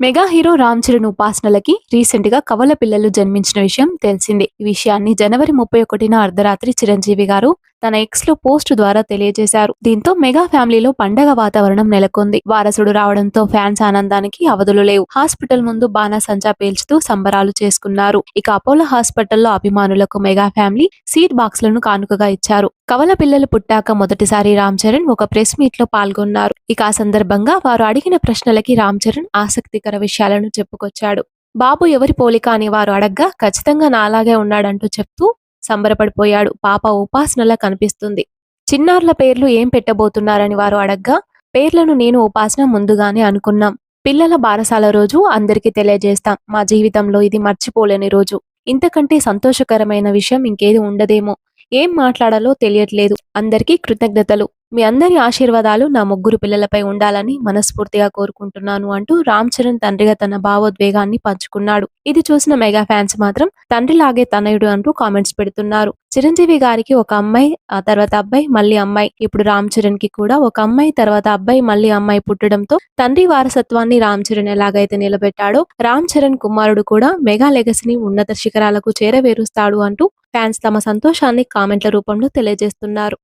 Mega hero Ram Charan ఉపాసనలకి రీసెంట్గా కవల పిల్లలు జన్మించిన విషయం తెలిసిందే. ఈ విషయాన్ని జనవరి ముప్పై ఒకటిన అర్ధరాత్రి చిరంజీవి గారు తన ఎక్స్లో పోస్ట్ ద్వారా తెలియజేశారు. దీంతో మెగా ఫ్యామిలీలో పండగ వాతావరణం నెలకొంది. వారసుడు రావడంతో ఫ్యాన్స్ ఆనందానికి అవధులు లేవు. హాస్పిటల్ ముందు బాణాసంచా పేల్చుతూ సంబరాలు చేసుకున్నారు. ఇక అపోలో హాస్పిటల్లో అభిమానులకు మెగా ఫ్యామిలీ సీట్ బాక్స్లను కానుకగా ఇచ్చారు. కవల పిల్లలు పుట్టాక మొదటిసారి రామ్ చరణ్ ఒక ప్రెస్ మీట్లో పాల్గొన్నారు. ఇక ఆ సందర్భంగా వారు అడిగిన ప్రశ్నలకి రామ్ చరణ్ ఆసక్తికర విషయాలను చెప్పుకొచ్చాడు. బాబు ఎవరి పోలిక? అని వారు అడగ్గా ఖచ్చితంగా నాలాగే ఉన్నాడంటూ చెప్తూ సంబరపడిపోయాడు. పాప ఉపాసనలా కనిపిస్తుంది. చిన్నారుల పేర్లు ఏం పెట్టబోతున్నారని వారు అడగ్గా పేర్లను నేను ఉపాసన ముందుగానే అనుకున్నాం. పిల్లల బారసాల రోజు అందరికీ తెలియజేస్తాం. మా జీవితంలో ఇది మర్చిపోలేని రోజు. ఇంతకంటే సంతోషకరమైన విషయం ఇంకేది ఉండదేమో. ఏం మాట్లాడాలో తెలియట్లేదు. అందరికీ కృతజ్ఞతలు. మీ అందరి ఆశీర్వాదాలు నా ముగ్గురు పిల్లలపై ఉండాలని మనస్ఫూర్తిగా కోరుకుంటున్నాను అంటూ రామ్ చరణ్ తండ్రిగా తన భావోద్వేగాన్ని పంచుకున్నాడు. ఇది చూసిన మెగా ఫ్యాన్స్ మాత్రం తండ్రిలాగే తనయుడు అంటూ కామెంట్స్ పెడుతున్నారు. చిరంజీవి గారికి ఒక అమ్మాయి ఆ తర్వాత అబ్బాయి మళ్ళీ అమ్మాయి. ఇప్పుడు రామ్ చరణ్కి కూడా ఒక అమ్మాయి తర్వాత అబ్బాయి మళ్ళీ అమ్మాయి పుట్టడంతో తండ్రి వారసత్వాన్ని రామ్ చరణ్ ఎలాగైతే నిలబెట్టాడో రామ్ చరణ్ కుమారుడు కూడా మెగా లెగసీని ఉన్నత శిఖరాలకు చేరవేరుస్తాడు అంటూ ఫ్యాన్స్ తమ సంతోషాన్ని కామెంట్ల రూపంలో తెలియజేస్తున్నారు.